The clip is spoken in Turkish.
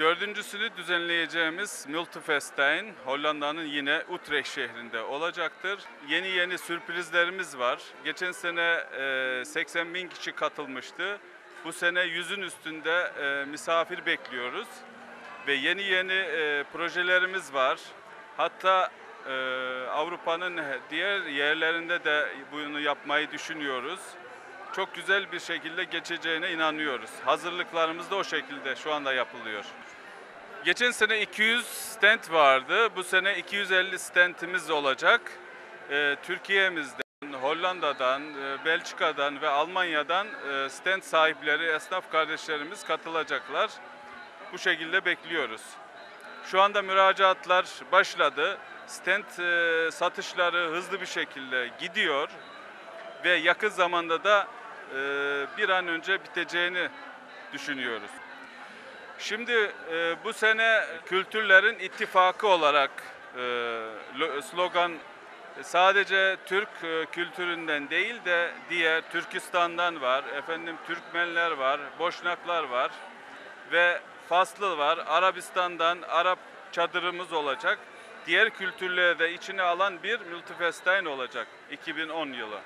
Dördüncüsünü düzenleyeceğimiz Multifestijn Hollanda'nın yine Utrecht şehrinde olacaktır. Yeni yeni sürprizlerimiz var. Geçen sene e, 80 bin kişi katılmıştı. Bu sene yüzün üstünde e, misafir bekliyoruz. Ve yeni yeni e, projelerimiz var. Hatta e, Avrupa'nın diğer yerlerinde de bunu yapmayı düşünüyoruz. Çok güzel bir şekilde geçeceğine inanıyoruz. Hazırlıklarımız da o şekilde şu anda yapılıyor. Geçen sene 200 stand vardı. Bu sene 250 standimiz olacak. Ee, Türkiye'mizden, Hollanda'dan, e, Belçika'dan ve Almanya'dan e, stand sahipleri, esnaf kardeşlerimiz katılacaklar. Bu şekilde bekliyoruz. Şu anda müracaatlar başladı. Stand e, satışları hızlı bir şekilde gidiyor ve yakın zamanda da bir an önce biteceğini düşünüyoruz. Şimdi e, bu sene kültürlerin ittifakı olarak e, lo- slogan sadece Türk e, kültüründen değil de diğer Türkistan'dan var, efendim Türkmenler var, Boşnaklar var ve Faslı var. Arabistan'dan Arap çadırımız olacak. Diğer kültürleri de içine alan bir multifestijn olacak 2010 yılı.